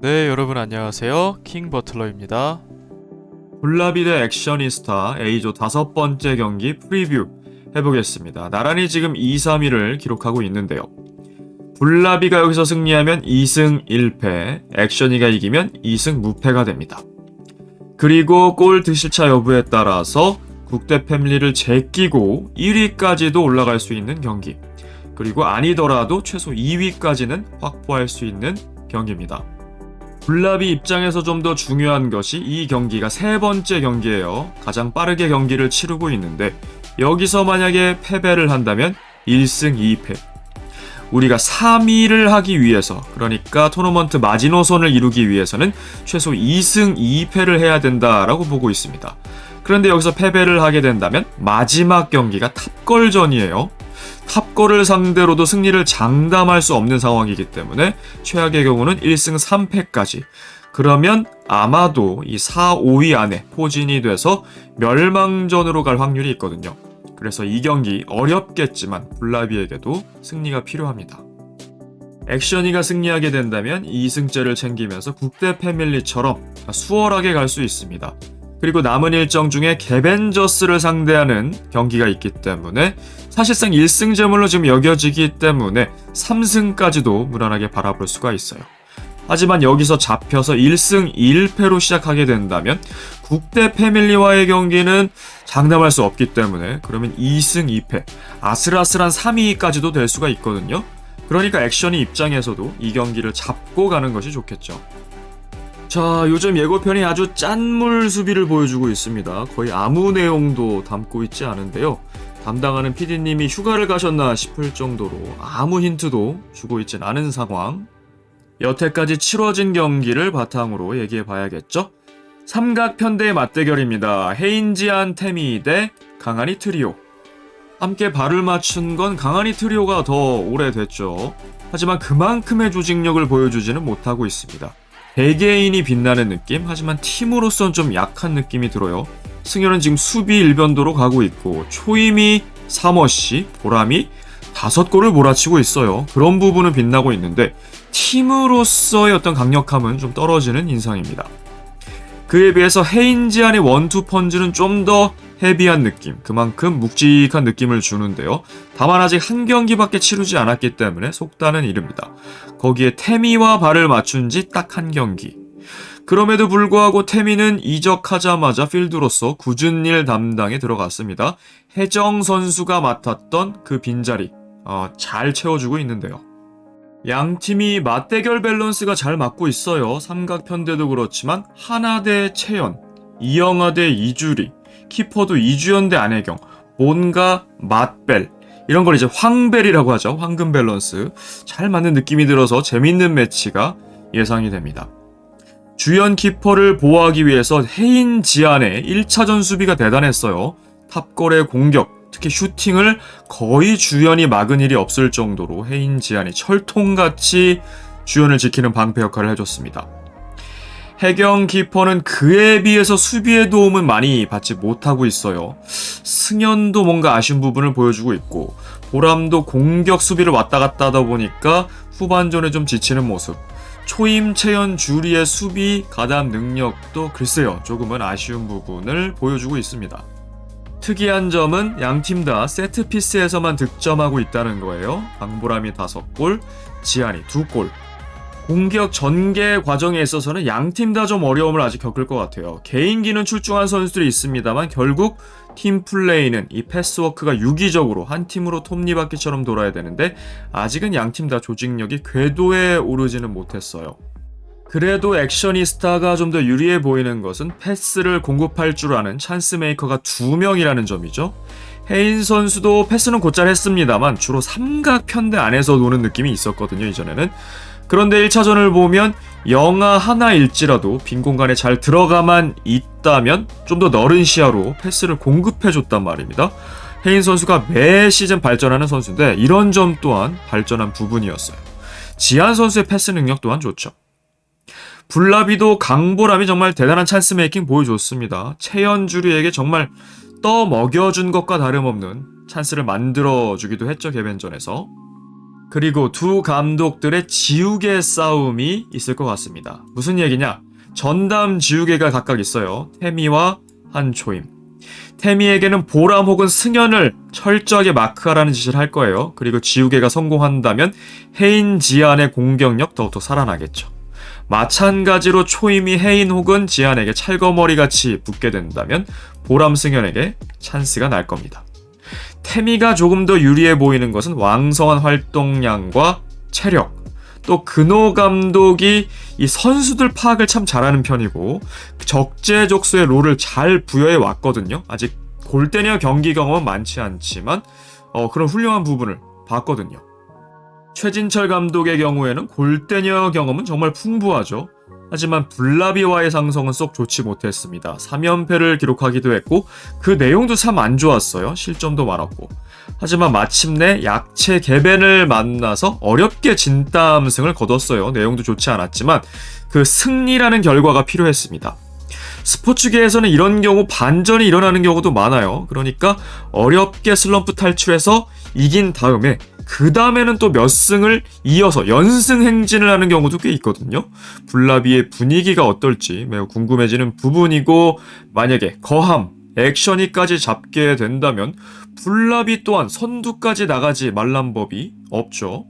네, 여러분 안녕하세요. 킹 버틀러입니다. 블라비 대 액션이스타 A조 다섯 번째 경기 프리뷰 해보겠습니다. 나란히 지금 2, 3위를 기록하고 있는데요. 블라비가 여기서 승리하면 2승 1패, 액션이가 이기면 2승 무패가 됩니다. 그리고 골 득실차 여부에 따라서 국대 패밀리를 제끼고 1위까지도 올라갈 수 있는 경기. 그리고 아니더라도 최소 2위까지는 확보할 수 있는 경기입니다. 블라비 입장에서 좀 더 중요한 것이 이 경기가 세 번째 경기예요. 가장 빠르게 경기를 치르고 있는데 여기서 만약에 패배를 한다면 1승 2패. 우리가 3위를 하기 위해서 그러니까 토너먼트 마지노선을 이루기 위해서는 최소 2승 2패를 해야 된다라고 보고 있습니다. 그런데 여기서 패배를 하게 된다면 마지막 경기가 탑걸전이에요. 탑걸을 상대로도 승리를 장담할 수 없는 상황이기 때문에 최악의 경우는 1승 3패까지. 그러면 아마도 이 4, 5위 안에 포진이 돼서 멸망전으로 갈 확률이 있거든요. 그래서 이 경기 어렵겠지만 블라비에게도 승리가 필요합니다. 액션이가 승리하게 된다면 2승째를 챙기면서 국대 패밀리처럼 수월하게 갈 수 있습니다. 그리고 남은 일정 중에 개벤저스를 상대하는 경기가 있기 때문에 사실상 1승 제물로 지금 여겨지기 때문에 3승까지도 무난하게 바라볼 수가 있어요. 하지만 여기서 잡혀서 1승 1패로 시작하게 된다면 국대 패밀리와의 경기는 장담할 수 없기 때문에 그러면 2승 2패, 아슬아슬한 3위까지도 될 수가 있거든요. 그러니까 액션이 입장에서도 이 경기를 잡고 가는 것이 좋겠죠. 자, 요즘 예고편이 아주 짠물 수비를 보여주고 있습니다. 거의 아무 내용도 담고 있지 않은데요. 담당하는 PD님이 휴가를 가셨나 싶을 정도로 아무 힌트도 주고 있진 않은 상황. 여태까지 치러진 경기를 바탕으로 얘기해 봐야겠죠? 삼각편대의 맞대결입니다. 헤인지안 테미 대 강한이 트리오. 함께 발을 맞춘 건 강한이 트리오가 더 오래됐죠. 하지만 그만큼의 조직력을 보여주지는 못하고 있습니다. 개개인이 빛나는 느낌, 하지만 팀으로선 좀 약한 느낌이 들어요. 승현은 지금 수비 일변도로 가고 있고, 초임이 3어씨, 보람이 다섯 골을 몰아치고 있어요. 그런 부분은 빛나고 있는데, 팀으로서의 어떤 강력함은 좀 떨어지는 인상입니다. 그에 비해서 헤인지안의 원투 펀즈는 좀 더 헤비한 느낌, 그만큼 묵직한 느낌을 주는데요. 다만 아직 한 경기밖에 치르지 않았기 때문에 속다는 이릅니다. 거기에 태미와 발을 맞춘 지 딱 한 경기. 그럼에도 불구하고 태미는 이적하자마자 필드로서 굳은 일 담당에 들어갔습니다. 혜정 선수가 맡았던 그 빈자리, 어, 잘 채워주고 있는데요. 양 팀이 맞대결 밸런스가 잘 맞고 있어요. 삼각편대도 그렇지만 하나 대 채연, 이영하 대 이주리, 키퍼도 이주연 대 안혜경, 뭔가 맞벨 이런 걸 이제 황벨이라고 하죠. 황금 밸런스 잘 맞는 느낌이 들어서 재밌는 매치가 예상이 됩니다. 주연 키퍼를 보호하기 위해서 해인 지안의 1차전 수비가 대단했어요. 탑골의 공격, 특히 슈팅을 거의 주연이 막은 일이 없을 정도로 해인 지안이 철통같이 주연을 지키는 방패 역할을 해줬습니다. 해경 키퍼는 그에 비해서 수비의 도움은 많이 받지 못하고 있어요. 승현도 뭔가 아쉬운 부분을 보여주고 있고 보람도 공격 수비를 왔다 갔다 하다 보니까 후반전에 좀 지치는 모습. 초임 채연 주리의 수비 가담 능력도 글쎄요 조금은 아쉬운 부분을 보여주고 있습니다. 특이한 점은 양 팀 다 세트 피스에서만 득점하고 있다는 거예요. 방보람이 5골, 지안이 2골. 공격 전개 과정에 있어서는 양 팀 다 좀 어려움을 아직 겪을 것 같아요. 개인기는 출중한 선수들이 있습니다만 결국 팀 플레이는 이 패스워크가 유기적으로 한 팀으로 톱니바퀴처럼 돌아야 되는데 아직은 양 팀 다 조직력이 궤도에 오르지는 못했어요. 그래도 액션이스타가 좀 더 유리해 보이는 것은 패스를 공급할 줄 아는 찬스 메이커가 두 명이라는 점이죠. 헤인 선수도 패스는 곧잘 했습니다만 주로 삼각 편대 안에서 노는 느낌이 있었거든요, 이전에는. 그런데 1차전을 보면 영하 하나일지라도 빈 공간에 잘 들어가만 있다면 좀 더 넓은 시야로 패스를 공급해줬단 말입니다. 헤인 선수가 매 시즌 발전하는 선수인데 이런 점 또한 발전한 부분이었어요. 지한 선수의 패스 능력 또한 좋죠. 블라비도 강보람이 정말 대단한 찬스 메이킹 보여줬습니다. 채연주리에게 정말 떠 먹여준 것과 다름없는 찬스를 만들어주기도 했죠, 개벤전에서. 그리고 두 감독들의 지우개 싸움이 있을 것 같습니다. 무슨 얘기냐? 전담 지우개가 각각 있어요. 태미와 한초임. 태미에게는 보람 혹은 승연을 철저하게 마크하라는 지시를 할 거예요. 그리고 지우개가 성공한다면 해인 지안의 공격력 더욱더 살아나겠죠. 마찬가지로 초임이 해인 혹은 지안에게 찰거머리 같이 붙게 된다면 보람 승연에게 찬스가 날 겁니다. 태미가 조금 더 유리해 보이는 것은 왕성한 활동량과 체력, 또 근호 감독이 이 선수들 파악을 참 잘하는 편이고 적재적소의 롤을 잘 부여해 왔거든요. 아직 골대녀 경기 경험은 많지 않지만 어, 그런 훌륭한 부분을 봤거든요. 최진철 감독의 경우에는 골대녀 경험은 정말 풍부하죠. 하지만 블라비와의 상성은 쏙 좋지 못했습니다. 3연패를 기록하기도 했고 그 내용도 참 안 좋았어요. 실점도 많았고. 하지만 마침내 약체 개벤을 만나서 어렵게 진땀승을 거뒀어요. 내용도 좋지 않았지만 그 승리라는 결과가 필요했습니다. 스포츠계에서는 이런 경우 반전이 일어나는 경우도 많아요. 그러니까 어렵게 슬럼프 탈출해서 이긴 다음에 그 다음에는 또 몇 승을 이어서 연승 행진을 하는 경우도 꽤 있거든요. 블라비의 분위기가 어떨지 매우 궁금해지는 부분이고 만약에 거함, 액션이까지 잡게 된다면 블라비 또한 선두까지 나가지 말란 법이 없죠.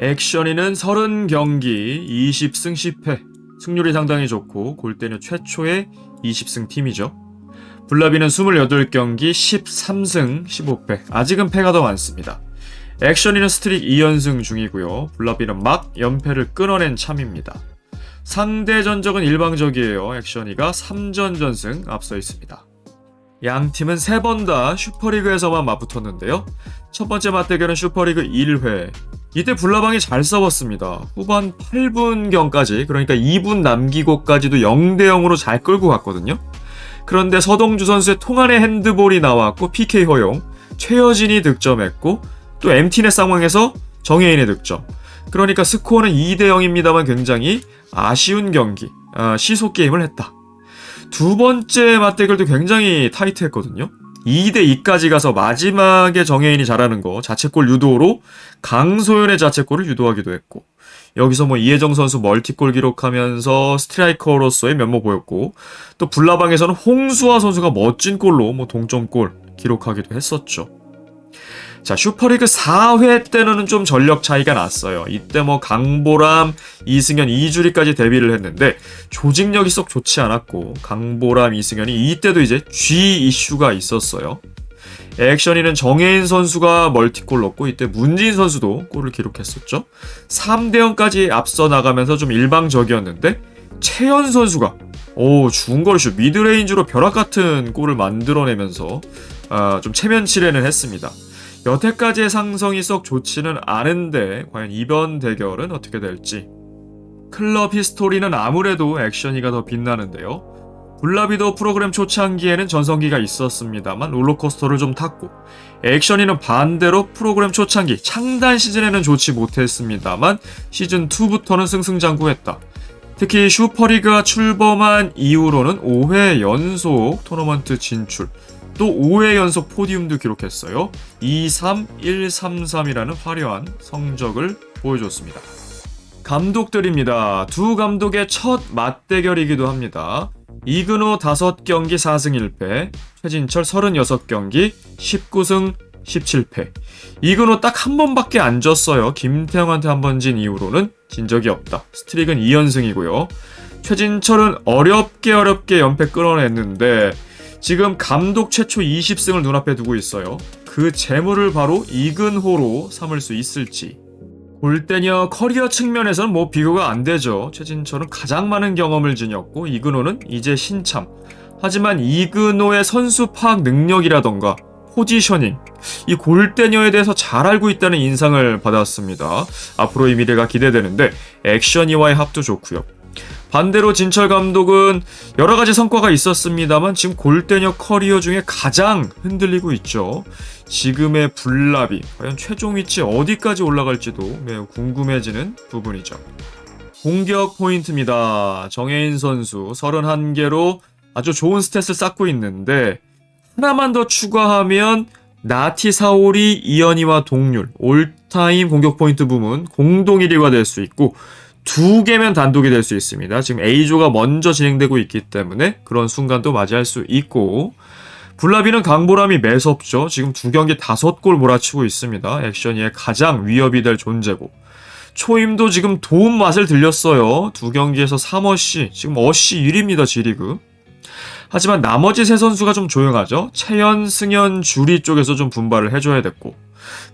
액션이는 30경기 20승 10패 승률이 상당히 좋고 골대녀 최초의 20승 팀이죠. 블라비는 28경기 13승 15패 아직은 패가 더 많습니다. 액션이는 스트릭 2연승 중이고요. 블라비는 막 연패를 끊어낸 참입니다. 상대 전적은 일방적이에요. 액션이가 3전 전승 앞서 있습니다. 양 팀은 세번다 슈퍼리그에서만 맞붙었는데요. 첫 번째 맞대결은 슈퍼리그 1회. 이때 블라방이 잘 싸웠습니다. 후반 8분경까지, 그러니까 2분 남기고까지도 0대 0으로 잘 끌고 갔거든요. 그런데 서동주 선수의 통안의 핸드볼이 나왔고 PK 허용, 최여진이 득점했고 또 MT넷 상황에서 정혜인의 득점. 그러니까 스코어는 2대 0입니다만 굉장히 아쉬운 경기, 아, 시속 게임을 했다. 두 번째 맞대결도 굉장히 타이트했거든요. 2대 2까지 가서 마지막에 정혜인이 잘하는 거 자책골 유도로 강소연의 자책골을 유도하기도 했고 여기서 뭐 이혜정 선수 멀티골 기록하면서 스트라이커로서의 면모 보였고 또 불나방에서는 홍수아 선수가 멋진 골로 뭐 동점골 기록하기도 했었죠. 자, 슈퍼리그 4회 때는 좀 전력 차이가 났어요. 이때 뭐 강보람, 이승현, 이주리까지 데뷔를 했는데 조직력이 쏙 좋지 않았고 강보람, 이승현이 이때도 이제 G 이슈가 있었어요. 액션이는 정혜인 선수가 멀티골 넣고 이때 문진 선수도 골을 기록했었죠. 3대 0까지 앞서 나가면서 좀 일방적이었는데 최현 선수가 오 중거리슛 미드레인지로 벼락 같은 골을 만들어내면서 아, 좀 체면치레는 했습니다. 여태까지의 상성이 썩 좋지는 않은데 과연 이번 대결은 어떻게 될지 클럽 히스토리는 아무래도 액션이가 더 빛나는데요. 블라비도 프로그램 초창기에는 전성기가 있었습니다만 롤러코스터를 좀 탔고 액션이는 반대로 프로그램 초창기 창단 시즌에는 좋지 못했습니다만 시즌 2부터는 승승장구했다. 특히 슈퍼리그가 출범한 이후로는 5회 연속 토너먼트 진출 또 5회 연속 포디움도 기록했어요. 2-3-1-3-3이라는 화려한 성적을 보여줬습니다. 감독들입니다. 두 감독의 첫 맞대결이기도 합니다. 이근호 5경기 4승 1패, 최진철 36경기 19승 17패. 이근호 딱 한 번밖에 안 졌어요. 김태형한테 한 번 진 이후로는 진 적이 없다. 스트릭은 2연승이고요. 최진철은 어렵게 어렵게 연패 끌어냈는데 지금 감독 최초 20승을 눈앞에 두고 있어요. 그 재물을 바로 이근호로 삼을 수 있을지. 골대녀 커리어 측면에서는 뭐 비교가 안 되죠. 최진철은 가장 많은 경험을 지녔고 이근호는 이제 신참. 하지만 이근호의 선수 파악 능력이라던가 포지셔닝, 이 골대녀에 대해서 잘 알고 있다는 인상을 받았습니다. 앞으로의 미래가 기대되는데 액션이와의 합도 좋고요. 반대로 진철 감독은 여러 가지 성과가 있었습니다만 지금 골대녀 커리어 중에 가장 흔들리고 있죠. 지금의 블라비 과연 최종 위치 어디까지 올라갈지도 매우 궁금해지는 부분이죠. 공격 포인트입니다. 정혜인 선수 31개로 아주 좋은 스탯을 쌓고 있는데 하나만 더 추가하면 나티 사오리 이연이와 동률 올 탑타임 공격 포인트 부문 공동 1위가 될 수 있고 두 개면 단독이 될 수 있습니다. 지금 A조가 먼저 진행되고 있기 때문에 그런 순간도 맞이할 수 있고 블라비는 강보람이 매섭죠. 지금 두 경기 다섯 골 몰아치고 있습니다. 액션이의 가장 위협이 될 존재고 초임도 지금 도움 맛을 들렸어요. 두 경기에서 3어시, 지금 어시 1위입니다, G리그. 하지만 나머지 세 선수가 좀 조용하죠. 채연, 승현, 주리 쪽에서 좀 분발을 해줘야 됐고.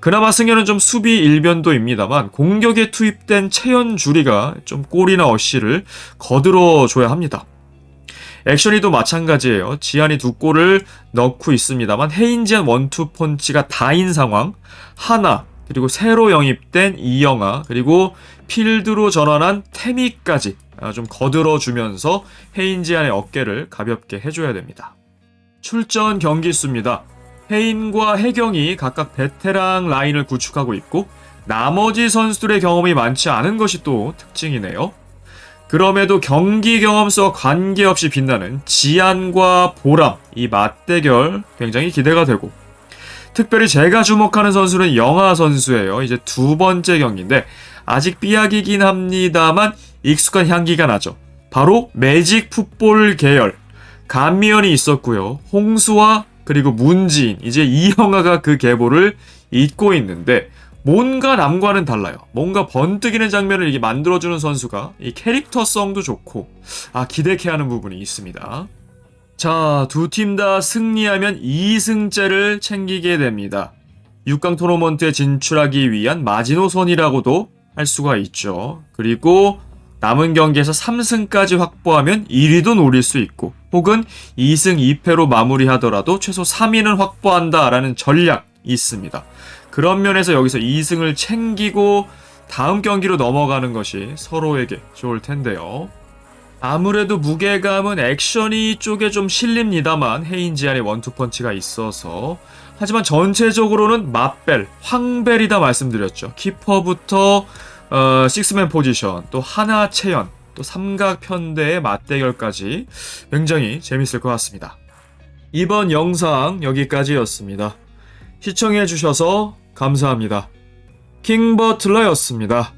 그나마 승현은 좀 수비 일변도입니다만 공격에 투입된 채연, 주리가 좀 골이나 어시를 거들어 줘야 합니다. 액션이도 마찬가지예요. 지한이 두 골을 넣고 있습니다만 해인지한 원투 펀치가 다인 상황 하나 그리고 새로 영입된 이영아 그리고 필드로 전환한 태미까지 아, 좀 거들어 주면서 해인지한의 어깨를 가볍게 해줘야 됩니다. 출전 경기 수입니다. 해인과 해경이 각각 베테랑 라인을 구축하고 있고 나머지 선수들의 경험이 많지 않은 것이 또 특징이네요. 그럼에도 경기 경험수와 관계없이 빛나는 지안과 보람 이 맞대결 굉장히 기대가 되고 특별히 제가 주목하는 선수는 영하 선수예요. 이제 두 번째 경기인데 아직 삐약이긴 합니다만 익숙한 향기가 나죠. 바로 매직 풋볼 계열 감미연이 있었고요. 홍수와 그리고 문지인 이제 이영하가 그 계보를 잇고 있는데 뭔가 남과는 달라요. 뭔가 번뜩이는 장면을 이게 만들어주는 선수가 이 캐릭터성도 좋고 아 기대케 하는 부분이 있습니다. 자, 두 팀 다 승리하면 2승째를 챙기게 됩니다. 6강 토너먼트에 진출하기 위한 마지노선이라고도 할 수가 있죠. 그리고 남은 경기에서 3승까지 확보하면 1위도 노릴 수 있고 혹은 2승 2패로 마무리하더라도 최소 3위는 확보한다라는 전략이 있습니다. 그런 면에서 여기서 2승을 챙기고 다음 경기로 넘어가는 것이 서로에게 좋을 텐데요. 아무래도 무게감은 액션이 쪽에 좀 실립니다만 해인지안의 원투펀치가 있어서 하지만 전체적으로는 맛벨, 황벨이다 말씀드렸죠. 키퍼부터 어, 식스맨 포지션, 또 하나 채연, 또 삼각 편대의 맞대결까지 굉장히 재밌을 것 같습니다. 이번 영상 여기까지였습니다. 시청해주셔서 감사합니다. 킹 버틀러였습니다.